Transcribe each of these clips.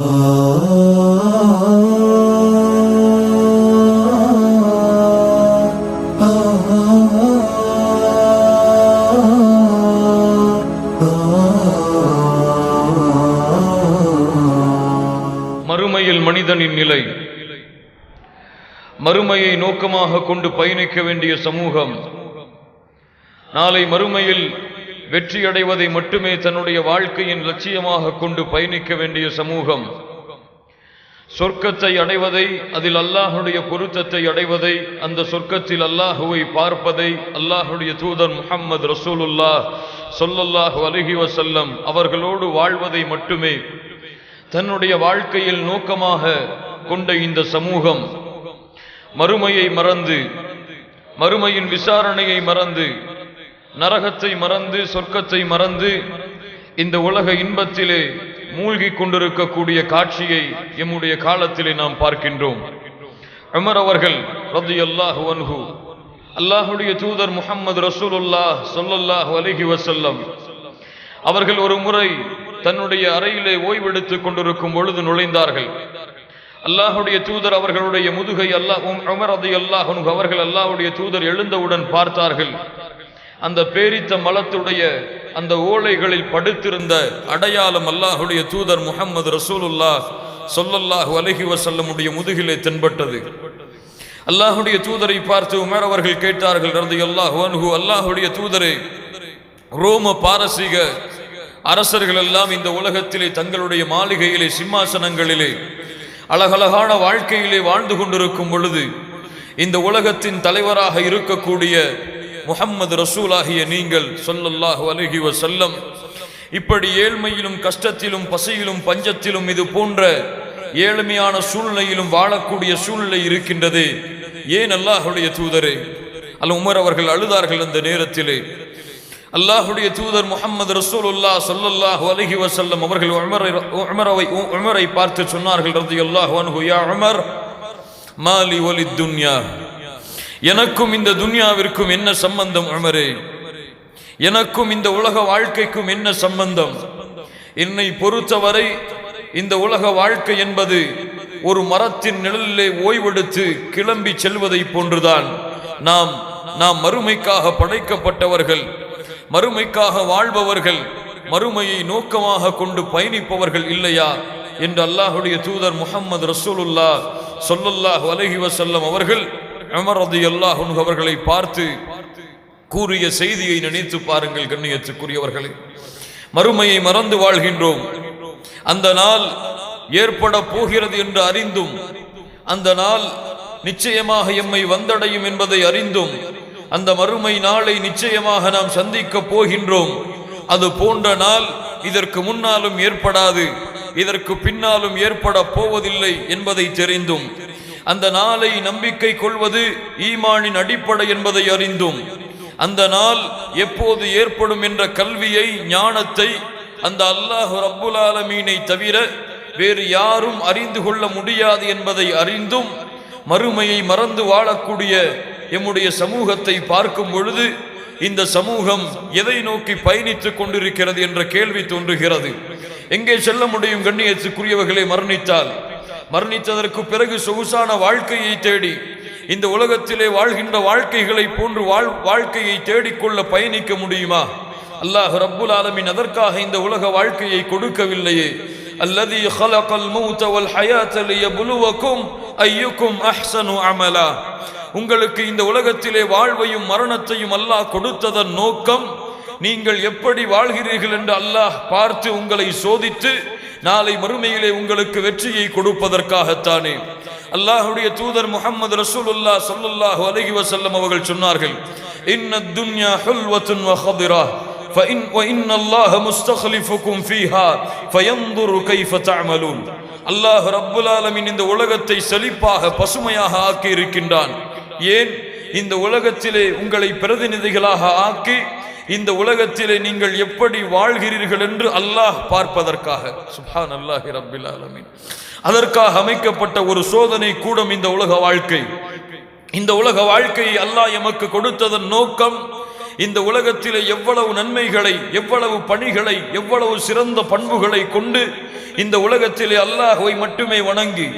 மறுமையில் மனிதனின் நிலை. மறுமையை நோக்கமாக கொண்டு பயணிக்க வேண்டிய சமூகம். நாளை மறுமையில் வெற்றியடைவதை மட்டுமே தன்னுடைய வாழ்க்கையின் லட்சியமாக கொண்டு பயணிக்க வேண்டிய சமூகம். சொர்க்கத்தை அடைவதை அதில் அல்லாஹுடைய பொருத்தத்தை அடைவதை அந்த சொர்க்கத்தில் அல்லாஹுவை பார்ப்பதை அல்லாஹுடைய தூதர் முகம்மது ரசூலுல்லாஹ் சொல்லல்லாஹு அலைஹி வசல்லம் அவர்களோடு வாழ்வதை மட்டுமே தன்னுடைய வாழ்க்கையில் நோக்கமாக கொண்ட இந்த சமூகம். மறுமையை மறந்து மறுமையின் விசாரணையை மறந்து நரகத்தை மறந்து சொர்க்கத்தை மறந்து இந்த உலக இன்பத்திலே மூழ்கி கொண்டிருக்கக்கூடிய காட்சியை எம்முடைய காலத்திலே நாம் பார்க்கின்றோம். அமர் அவர்கள் ரலியல்லாஹு அன்ஹு அல்லாஹுடைய தூதர் முகமது ரசூலுல்லா சொல்லல்லாஹு அலிஹி வசல்லம் அவர்கள் ஒரு முறை தன்னுடைய அறையிலே ஓய்வெடுத்துக் கொண்டிருக்கும் பொழுது நுழைந்தார்கள். அல்லாஹுடைய தூதர் அவர்களுடைய முதுகை அல்லாஹ் உமர் ரதி அல்லாஹ் அவர்கள் அல்லாஹுடைய தூதர் எழுந்தவுடன் பார்த்தார்கள். அந்த பேரித்த மலத்துடைய அந்த ஓலைகளில் படுத்திருந்த அடையாளம் அல்லாஹுடைய தூதர் முகமது ரசூலுல்லா சொல்லல்லாஹு அலைஹி வஸல்லமுடைய முதுகிலே தென்பட்டது. அல்லாஹுடைய தூதரை பார்த்து உமர் அவர்கள் கேட்டார்கள் ரலியல்லாஹு அன்ஹு அல்லாஹுடைய தூதரே ரோம பாரசீக அரசர்கள் எல்லாம் இந்த உலகத்திலே தங்களுடைய மாளிகையிலே சிம்மாசனங்களிலே அழகழகான வாழ்க்கையிலே வாழ்ந்து கொண்டிருக்கும் பொழுது இந்த உலகத்தின் தலைவராக இருக்கக்கூடிய முகம்மது ரசூலாகிய நீங்கள் சொல்லல்லாஹு அலைஹி வசல்லம் இப்படி ஏழ்மையிலும் கஷ்டத்திலும் பசியிலும் பஞ்சத்திலும் இது போன்ற ஏழ்மையான சூழ்நிலையிலும் வாழக்கூடிய சூழ்நிலை இருக்கின்றது. ஏன் அல்லாஹுடைய தூதரே? அல்ல உமர் அவர்கள் அழுதார்கள் அந்த நேரத்திலே. அல்லாஹுடைய தூதர் முகமது ரசூலுல்லா சொல்லல்லாஹு அலஹி வசல்லம் அவர்கள் உமரை உமரை உமரை பார்த்து சொன்னார்கள் ரலியல்லாஹு அல்லாஹ் யா உமர் மாலி ஒலி துன்யா. எனக்கும் இந்த துன்யாவிற்கும் என்ன சம்பந்தம் உமரே? எனக்கும் இந்த உலக வாழ்க்கைக்கும் என்ன சம்பந்தம்? என்னை பொறுத்தவரை இந்த உலக வாழ்க்கை என்பது ஒரு மரத்தின் நிழலிலே ஓய்வெடுத்து கிளம்பி செல்வதை போன்றுதான். நாம் நாம் மறுமைக்காக படைக்கப்பட்டவர்கள் மறுமைக்காக வாழ்பவர்கள் மறுமையை நோக்கமாக கொண்டு பயணிப்பவர்கள் இல்லையா? என்று அல்லாஹுடைய தூதர் முகமது ரசூலுல்லா சொல்லல்லாஹ் அலஹி வசல்லம் அவர்கள் அமரது ரலியல்லாஹு அவர்களை பார்த்து கூறிய செய்தியை நினைத்து பாருங்கள் கண்ணியத்துக்குரியவர்களே. மறுமையை மறந்து வாழ்கின்றோம். அந்த நாள் ஏற்பட போகிறது என்று அறிந்தும் அந்த நாள் நிச்சயமாக எம்மை வந்தடையும் என்பதை அறிந்தும் அந்த மறுமை நாளை நிச்சயமாக நாம் சந்திக்க போகின்றோம். அது போன்ற நாள் இதற்கு முன்னாலும் ஏற்படாது இதற்கு பின்னாலும் ஏற்பட போவதில்லை என்பதை தெரிந்தும் அந்த நாளை நம்பிக்கை கொள்வது ஈமானின் அடிப்படை என்பதை அறிந்தும் அந்த நாள் எப்போது ஏற்படும் என்ற கல்வியை ஞானத்தை அந்த அல்லாஹு ரப்புல் ஆலமீனை தவிர வேறு யாரும் அறிந்து கொள்ள முடியாது என்பதை அறிந்தும் மறுமையை மறந்து வாழக்கூடிய எம்முடைய சமூகத்தை பார்க்கும் பொழுது இந்த சமூகம் எதை நோக்கி பயணித்துக் கொண்டிருக்கிறது என்ற கேள்வி தோன்றுகிறது. எங்கே செல்ல முடியும் கண்ணியத்துக்குரியவர்களை மரணித்தால் மரணித்ததற்கு பிறகு சொகுசான வாழ்க்கையை தேடி இந்த உலகத்திலே வாழ்கின்ற வாழ்க்கைகளை போன்று வாழ் வாழ்க்கையை தேடிக்கொள்ள பயணிக்க முடியுமா? அல்லாஹ் ரப்புல் ஆலமின் அதற்காக இந்த உலக வாழ்க்கையை கொடுக்கவில்லையே. அல்லது ஹலகல் மூத்தவல் ஹயாத்தலிய புலுவக்கும் ஐயுக்கும் அஹ்சனு அமலா. உங்களுக்கு இந்த உலகத்திலே வாழ்வையும் மரணத்தையும் அல்லாஹ் கொடுத்ததன் நோக்கம் நீங்கள் எப்படி வாழ்கிறீர்கள் என்று அல்லாஹ் பார்த்து உங்களை சோதித்து நாளை மறுமையிலே உங்களுக்கு வெற்றியை கொடுப்பதற்காகத்தானே அல்லாஹுடைய தூதர் முகமது ரசூலுல்லா ஸல்லல்லாஹு அலைஹி வஸல்லம் அவர்கள் சொன்னார்கள் இன்ன துன்யா ஹுல்வத்துன் வ ஹதிரா فإن وإن الله مستخلفكم فيها فينظر كيف تعملون அல்லாஹ் ரப்புல் ஆலமீன் இந்த உலகத்தை செழிப்பாக பசுமையாக ஆக்கி இருக்கின்றான் ஏன் இந்த உலகத்திலே உங்களை பிரதிநிதிகளாக ஆக்கி இந்த உலகத்திலே நீங்கள் எப்படி வாழ்கிறீர்கள் என்று அல்லாஹ் பார்ப்பதற்காக. சுப்ஹான் அல்லாஹி ரபில் ஆலமீன். அதற்காக அமைக்கப்பட்ட ஒரு சோதனை கூடம் இந்த உலக வாழ்க்கை. இந்த உலக வாழ்க்கையை அல்லாஹ் எமக்கு கொடுத்ததன் நோக்கம் இந்த உலகத்திலே எவ்வளவு நன்மைகளை எவ்வளவு பணிகளை எவ்வளவு சிறந்த பண்புகளை கொண்டு இந்த உலகத்திலே அல்லாஹுவை மட்டுமே வணங்கி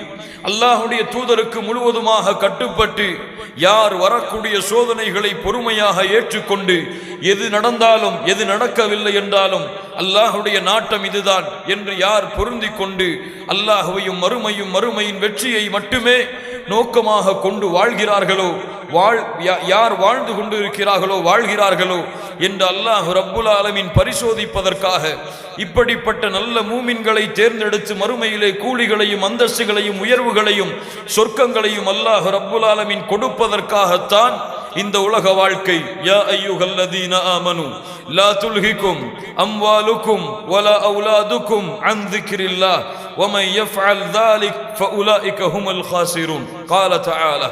அல்லாஹுடைய தூதருக்கு முழுவதுமாக கட்டுப்பட்டு யார் வரக்கூடிய சோதனைகளை பொறுமையாக ஏற்றுக்கொண்டு எது நடந்தாலும் எது நடக்கவில்லை என்றாலும் அல்லாஹுடைய நாட்டம் இதுதான் என்று யார் பொருந்திக் கொண்டு அல்லாஹுவையும் மறுமையும் மறுமையின் வெற்றியை மட்டுமே நோக்கமாக கொண்டு வாழ்கிறார்களோ வாழ் யா- யார் வாழ்ந்து கொண்டு இருக்கிறார்களோ வாழ்கிறார்களோ என்று அல்லாஹ் ரப்புல் ஆலமீன் பரிசோதிப்பதற்காக இப்படிப்பட்ட நல்ல மூமின்களை தேர்ந்தெடுத்து மறுமையிலே கூலிகளையும் அந்தஸ்துகளையும் உயர்வுகளையும் சொர்க்கங்களையும் அல்லாஹ் ரப்புல் ஆலமீன் கொடுப்பதற்காகத்தான் இந்த உலக வாழ்க்கை யா ஐயுகல்லதீன ஆமனு லா துல்ஹிக்கும் அம்வாலுக்கும் வலா அவுலாதுக்கும் அன் திக்ரில்லாஹ் ومن يفعل ذلك فاولئك هم الخاسرون கால தாயால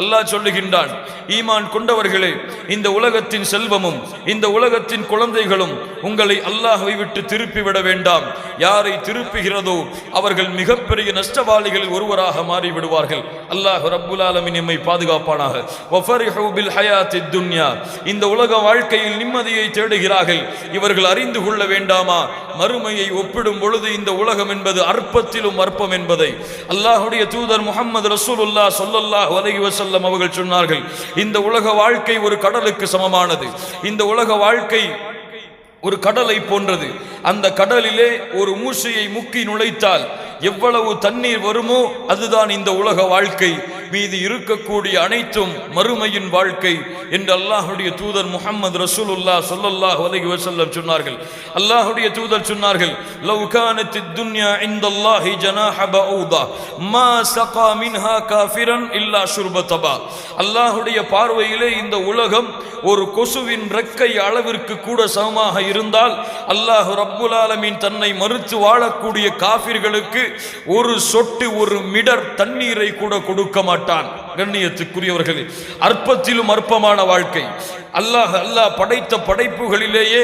அல்லாஹ் சொல்லுகின்றான் ஈமான் கொண்டவர்களே இந்த உலகத்தின் செல்வமும் இந்த உலகத்தின் குழந்தைகளும் உங்களை அல்லாஹை விட்டு திருப்பி விட வேண்டாம். யாரை திருப்புகிறதோ அவர்கள் மிகப்பெரிய நஷ்டவாளிகளில் ஒருவராக மாறிவிடுவார்கள். அல்லாஹ் ரப்புல் ஆலமின் எம்மை பாதுகாப்பானாக. இந்த உலக வாழ்க்கையில் நிம்மதியை தேடுகிறார்கள். இவர்கள் அறிந்து கொள்ள வேண்டாமா? மறுமையை ஒப்பிடும் பொழுது இந்த உலகம் என்பது அற்பத்திலும் அற்பம் என்பதை. அல்லாஹுடைய தூதர் முகமது ரசூலுல்லா சொல்லல்லாஹ் அலைஹி வசல்லம் அவர்கள் சொன்னார்கள் இந்த உலக வாழ்க்கை ஒரு கடலுக்கு சமமானது. இந்த உலக வாழ்க்கை ஒரு கடலை போன்றது. அந்த கடலிலே ஒரு மூசையை முக்கி நுழைத்தால் எவ்வளவு தண்ணீர் வருமோ அதுதான் இந்த உலக வாழ்க்கை. மீது இருக்கக்கூடிய அனைத்தும் மறுமையின் வாழ்க்கை என்று அல்லாஹுடைய தூதர் முகமது ரசூலுல்லா சொல்லல்லாஹ் அலைஹி வசல்லம் சொன்னார்கள். அல்லாஹுடைய தூதர் சொன்னார்கள் லவ் கானத்தித் துன்யா இந்தல்லாஹி ஜனாஹ பஊதா மா சகா மின்ஹா காஃபிரன் இல்லா ஷுர்பதபா அல்லாஹுடைய பார்வையிலே இந்த உலகம் ஒரு கொசுவின் ரெக்கை அளவிற்கு கூட சமமாக இருந்தால் அல்லாஹ் ரப்புல் ஆலமீன் தன்னை மறுத்து வாழக்கூடிய காபிர்களுக்கு ஒரு சொட்டு ஒரு மிடர் தண்ணீரை கூட கொடுக்க மாட்டான். கண்ணியத்துக்குரியவர்களே அற்பத்திலும் அற்பமான வாழ்க்கை. அல்லாஹ் அல்லாஹ் படைத்த படைப்புகளிலேயே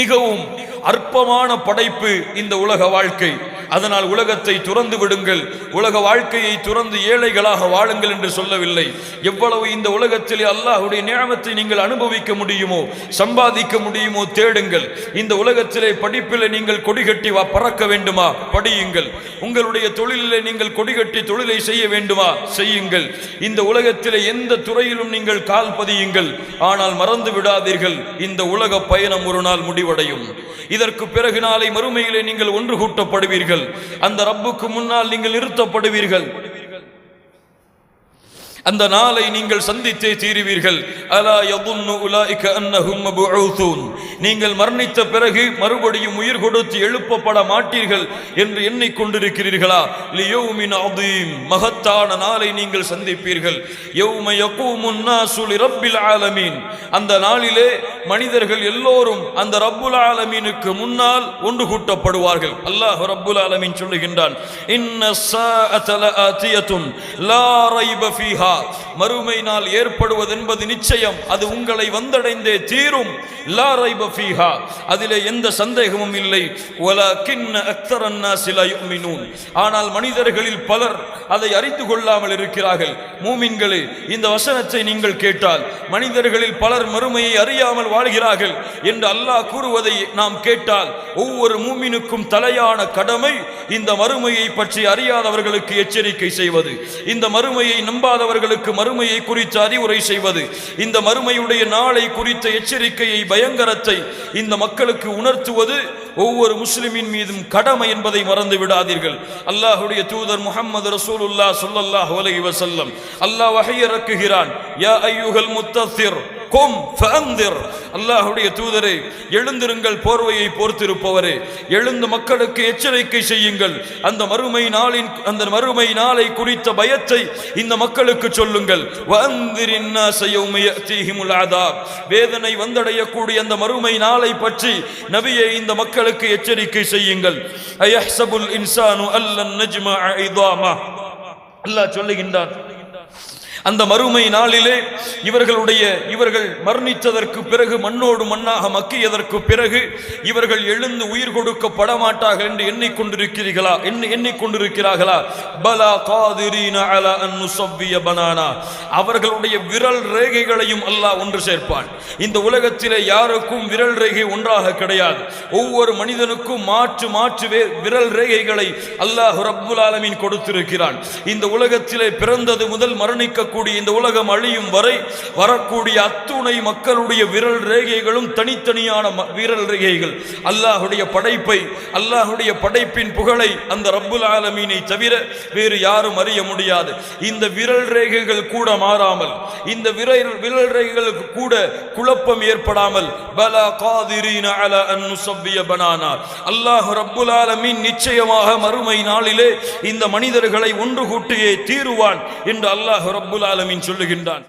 மிகவும் அற்பமான படைப்பு இந்த உலக வாழ்க்கை. அதனால் உலகத்தை துறந்து விடுங்கள். உலக வாழ்க்கையை துறந்து ஏழைகளாக வாழுங்கள் என்று சொல்லவில்லை. எவ்வளவு இந்த உலகத்திலே அல்லாஹுடைய நியமத்தை நீங்கள் அனுபவிக்க முடியுமோ சம்பாதிக்க முடியுமோ தேடுங்கள். இந்த உலகத்திலே படிப்பில் நீங்கள் கொடிகட்டி வா பறக்க வேண்டுமா? படியுங்கள். உங்களுடைய தொழிலில் நீங்கள் கொடிகட்டி தொழிலை செய்ய வேண்டுமா? செய்யுங்கள். இந்த உலகத்திலே எந்த துறையிலும் நீங்கள் கால் பதியுங்கள். ஆனால் மறந்து விடாதீர்கள். இந்த உலக பயணம் ஒரு நாள் முடிவடையும். இதற்கு பிறகு நாளை மறுமையிலே நீங்கள் ஒன்று கூட்டப்படுவீர்கள். அந்த ரப்புக்கு முன்னால் நீங்கள் நிறுத்தப்படுவீர்கள். அந்த நாளை நீங்கள் சந்தித்தே தீருவீர்கள். அலா யதுன்னு உலாயிக அன்னஹும் மபூஊதூன் நீங்கள் மரணித்த பிறகு மறுபடியும் உயிர் கொடுத்து எழுப்பப்பட மாட்டீர்கள் என்று எண்ணிக்கொண்டிருக்கிறீர்களா? லியௌமின் அதீம். மகத்தான நாளை நீங்கள் சந்திப்பீர்கள். யௌம யகூமுன் நாசு லிரப்பில் ஆலமீன். அந்த நாளிலே மனிதர்கள் எல்லோரும் அந்த ரப்புல் ஆலமீனுக்கு முன்னால் ஒன்று கூட்டப்படுவார்கள். அல்லாஹ் ரப்புல் ஆலமீன் சொல்லுகின்றான் இன்ன ஸாஅத லஆதியத்துன் லா ரைப ஃபீஹா. மறுமை நாள் ஏற்படுவது என்பது நிச்சயம். அது உங்களை வந்தடைந்தே தீரும். அதிலே எந்த சந்தேகமும் இல்லை. ஆனால் மனிதர்களில் பலர் அதை அறிந்து கொள்ளாமல் இருக்கிறார்கள். மூமின்களே இந்த வசனத்தை நீங்கள் கேட்டால் மனிதர்களில் பலர் மறுமையை அறியாமல் வாழ்கிறார்கள் என்று அல்லாஹ் கூறுவதை நாம் கேட்டால் ஒவ்வொரு மூமினுக்கும் தலையான கடமை இந்த மறுமையை பற்றி அறியாதவர்களுக்கு எச்சரிக்கை செய்வது. இந்த மறுமையை நம்பாதவர்கள் அவர்களுக்கு மறுமையை குறித்து அறிவுரை செய்வது. இந்த மறுமையுடைய நாளை குறித்த எச்சரிக்கையை பயங்கரத்தை இந்த மக்களுக்கு உணர்த்துவது ஒவ்வொரு முஸ்லிமின் மீதும் கடமை என்பதை மறந்து விடாதீர்கள். அல்லாஹுடைய தூதர் முகமது ரசூலுல்லா சொல்லல்லாஹ் அலைஹி வஸல்லம். அல்லாஹ் வகையிறக்குகிறான் யா அய்யுஹல் முத்தசிர் கொம் ஃபந்திர் அல்லாஹுடைய தூதரே எழுந்திருங்கள் போர்வையை போர்த்திருப்பவரே. எழுந்து மக்களுக்கு எச்சரிக்கை செய்யுங்கள். அந்த மறுமை நாளின் அந்த மறுமை நாளை குறித்த பயத்தை இந்த மக்களுக்கு சொல்லுங்கள். வஅந்திரின் நாஸ யௌம யஅதீஹிமுல் வேதனை வந்தடையக்கூடிய அந்த மறுமை நாளை பற்றி நபியை இந்த மக்களுக்கு எச்சரிக்கை செய்யுங்கள். அயஹ்சபுல் இன்சானு அல்லன் நஜ்மா ஐதாமா அல்லாஹ் சொல்லுகின்றான் அந்த மறுமை நாளிலே இவர்களுடைய இவர்கள் மரணித்ததற்கு பிறகு மண்ணோடு மண்ணாக மக்கியதற்கு பிறகு இவர்கள் எழுந்து உயிர் கொடுக்கப்பட மாட்டார்கள் என்று எண்ணிக்கொண்டிருக்கிறீர்களா? எண்ணி எண்ணிக்கொண்டிருக்கிறார்களா? பலா காதிரீன அலா அன் பனானா. அவர்களுடைய விரல் ரேகைகளையும் அல்லாஹ் ஒன்று சேர்ப்பான். இந்த உலகத்திலே யாருக்கும் விரல் ரேகை ஒன்றாக கிடையாது. ஒவ்வொரு மனிதனுக்கும் மாற்று மாற்று வே- விரல் ரேகைகளை அல்லாஹ் ரப்புல் ஆலமின் கொடுத்திருக்கிறான். இந்த உலகத்திலே பிறந்தது முதல் மரணிக்க இருக்கக்கூடிய இந்த உலகம் அழியும் வரை வரக்கூடிய அத்துணை மக்களுடைய விரல் ரேகைகளும் தனித்தனியான விரல் ரேகைகள். அல்லாஹுடைய படைப்பை அல்லாஹுடைய படைப்பின் புகழை அந்த ரப்புல் ஆலமீனை தவிர வேறு யாரும் அறிய முடியாது. இந்த விரல் ரேகைகள் கூட மாறாமல் இந்த விரல் விரல் ரேகைகளுக்கு கூட குழப்பம் ஏற்படாமல் பலா காதிரீன அலா அன் பனானா. அல்லாஹ் ரப்புல் ஆலமீன் நிச்சயமாக மறுமை நாளிலே இந்த மனிதர்களை ஒன்று கூட்டியே தீருவான் என்று அல்லாஹ் ரப்புல் ஆலமீன் சொல்லுகின்றான்.